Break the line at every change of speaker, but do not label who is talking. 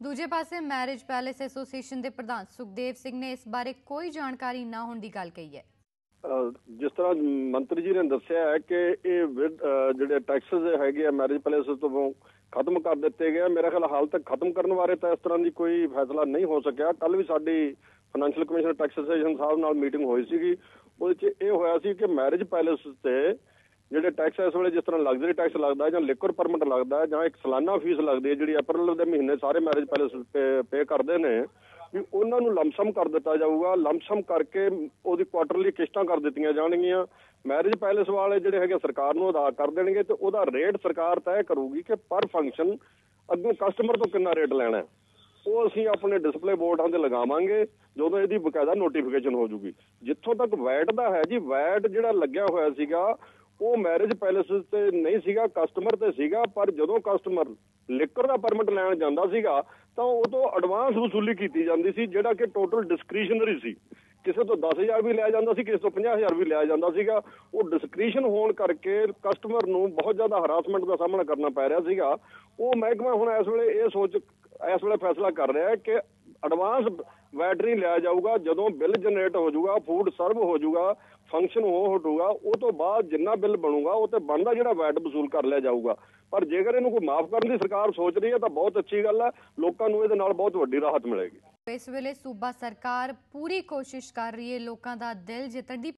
ਦੂਜੇ ਪਾਸੇ marriage palace association ਦੇ ਪ੍ਰਧਾਨ ਸੁਖਦੇਵ ਸਿੰਘ ਨੇ ਇਸ ਬਾਰੇ ਕੋਈ ਜਾਣਕਾਰੀ ਨਾ ਹੋਣ ਦੀ ਗੱਲ ਕਹੀ ਹੈ।
ਜਿਸ ਤਰ੍ਹਾਂ ਮੰਤਰੀ ਜੀ ਨੇ ਦੱਸਿਆ ਹੈ ਕਿ ਇਹ ਜਿਹੜੇ ਟੈਕਸਸ ਹੈਗੇ ਆ ਮੈਰਿਜ ਪੈਲੇਸ ਤੋਂ ਖਤਮ ਕਰ ਦਿੱਤੇ ਗਏ ਆ। ਮੇਰਾ ਖਿਆਲ ਹਾਲ ਤੱਕ ਖਤਮ ਕਰਨ ਬਾਰੇ ਤਾਂ ਇਸ ਤਰ੍ਹਾਂ ਦੀ ਕੋਈ ਫੈਸਲਾ ਨਹੀਂ ਹੋ ਸਕਿਆ। ਕੱਲ ਵੀ ਸਾਡੀ ਫਾਈਨੈਂਸ਼ੀਅਲ ਕਮਿਸ਼ਨਰ ਟੈਕਸ ਸਾਹਿਬ ਨਾਲ ਮੀਟਿੰਗ ਹੋਈ ਸੀਗੀ। ਉਹਦੇ 'ਚ ਇਹ ਹੋਇਆ ਸੀ ਕਿ ਮੈਰਿਜ ਪੈਲੇਸ ਤੇ ਜਿਹੜੇ ਟੈਕਸ ਇਸ ਵੇਲੇ ਜਿਸ ਤਰ੍ਹਾਂ ਲਗਜ਼ਰੀ ਟੈਕਸ ਲੱਗਦਾ ਜਾਂ ਲਿਕਵਰ ਪਰਮਿਟ ਲੱਗਦਾ ਜਾਂ ਇੱਕ ਸਾਲਾਨਾ ਫੀਸ ਲੱਗਦੀ ਹੈ, ਜਿਹੜੀ ਅਪ੍ਰੈਲ ਦੇ ਮਹੀਨੇ ਸਾਰੇ ਮੈਰਿਜ ਪੈਲੇਸ ਪੇ ਕਰਦੇ ਨੇ, ਵੀ ਉਹਨਾਂ ਨੂੰ ਲਮਸਮ ਕਰ ਦਿੱਤਾ ਜਾਊਗਾ। ਲਮਸਮ ਕਰਕੇ ਉਹਦੀ ਕੁਆਟਰਲੀ ਕਿਸ਼ਤਾਂ ਕਰ ਦਿੱਤੀਆਂ ਜਾਣਗੀਆਂ। ਮੈਰਿਜ ਪੈਲੇਸ ਵਾਲੇ ਜਿਹੜੇ ਹੈਗੇ ਸਰਕਾਰ ਨੂੰ ਅਦਾ ਕਰ ਦੇਣਗੇ ਤੇ ਉਹਦਾ ਰੇਟ ਸਰਕਾਰ ਤੈਅ ਕਰੂਗੀ ਕਿ ਪਰ ਫੰਕਸ਼ਨ ਅੱਗੇ ਕਸਟਮਰ ਤੋਂ ਕਿੰਨਾ ਰੇਟ ਲੈਣਾ ਹੈ। ਉਹ ਅਸੀਂ ਆਪਣੇ ਡਿਸਪਲੇ ਬੋਰਡਾਂ ਤੇ ਲਗਾਵਾਂਗੇ, ਜਦੋਂ ਇਹਦੀ ਬਕਾਇਦਾ ਨੋਟੀਫਿਕੇਸ਼ਨ ਹੋ ਜੂਗੀ। ਜਿੱਥੋਂ ਤੱਕ ਵੈਟ ਦਾ ਹੈ ਜੀ ਵੈਟ ਜਿਹੜਾ ਲੱਗਿਆ ਹੋਇਆ ਸੀਗਾ ਉਹ ਮੈਰਿਜ ਪੈਲੇਸ ਤੇ ਨਹੀਂ ਸੀਗਾ ਕਸਟਮਰ ਤੇ ਸੀਗਾ, ਪਰ ਜਦੋਂ ਕਸਟਮਰ ਲਿਕਰ ਦਾ ਪਰਮਿਟ ਲੈਣ ਜਾਂਦਾ ਸੀਗਾ, ਤਾਂ ਉਹ ਤੋਂ ਐਡਵਾਂਸ ਵਸੂਲੀ ਕੀਤੀ ਜਾਂਦੀ ਸੀ, ਜਿਹੜਾ ਕਿ ਟੋਟਲ ਡਿਸਕ੍ਰਿਸ਼ਨਰੀ ਸੀ। ਕਿਸੇ ਤੋਂ 10000 ਵੀ ਲਿਆ ਜਾਂਦਾ ਸੀ, ਕਿਸੇ ਤੋਂ 50000 ਵੀ ਲਿਆ ਜਾਂਦਾ ਸੀਗਾ। ਉਹ ਡਿਸਕ੍ਰਿਸ਼ਨ ਹੋਣ ਕਰਕੇ ਕਸਟਮਰ ਨੂੰ ਬਹੁਤ ਜ਼ਿਆਦਾ ਹਰਾਸਮੈਂਟ ਦਾ ਸਾਹਮਣਾ ਕਰਨਾ ਪੈ ਰਿਹਾ ਸੀਗਾ। ਉਹ ਮਹਿਕਮਾ ਹੁਣ ਇਸ ਵੇਲੇ ਇਹ ਸੋਚ, ਇਸ ਵੇਲੇ ਫੈਸਲਾ ਕਰ ਰਿਹਾ ਹੈ ਕਿ ਐਡਵਾਂਸ ਬੈਟਰੀ ਲਿਆ ਜਾਊਗਾ, ਜਦੋਂ ਬਿੱਲ ਜਨਰੇਟ ਹੋ ਜਾਊਗਾ ਫੂਡ ਸਰਵ ਹੋ ਜਾਊਗਾ ਫੰਕਸ਼ਨ ਹੋ ਹਟੂਗਾ ਉਹ ਤੋਂ ਬਾਅਦ ਜਿੰਨਾ ਬਿੱਲ ਬਣੂਗਾ, ਉਹ ਤੇ ਬਣਦਾ ਜਿਹੜਾ ਵੈਟ ਵਸੂਲ ਕਰ ਲਿਆ ਜਾਊਗਾ। ਪਰ ਜੇਕਰ ਇਹਨੂੰ ਕੋਈ ਮਾਫ ਕਰਨ ਦੀ ਸਰਕਾਰ ਸੋਚ ਰਹੀ ਹੈ, ਤਾਂ ਬਹੁਤ ਅੱਛੀ ਗੱਲ ਹੈ, ਲੋਕਾਂ ਨੂੰ ਇਹਦੇ ਨਾਲ ਬਹੁਤ ਵੱਡੀ ਰਾਹਤ ਮਿਲੇਗੀ।
ਇਸ ਵੇਲੇ ਸੂਬਾ ਸਰਕਾਰ ਪੂਰੀ ਕੋਸ਼ਿਸ਼ ਕਰ ਰਹੀ ਹੈ ਲੋਕਾਂ ਦਾ ਦਿਲ ਜਿੱਤਣ ਦੀ।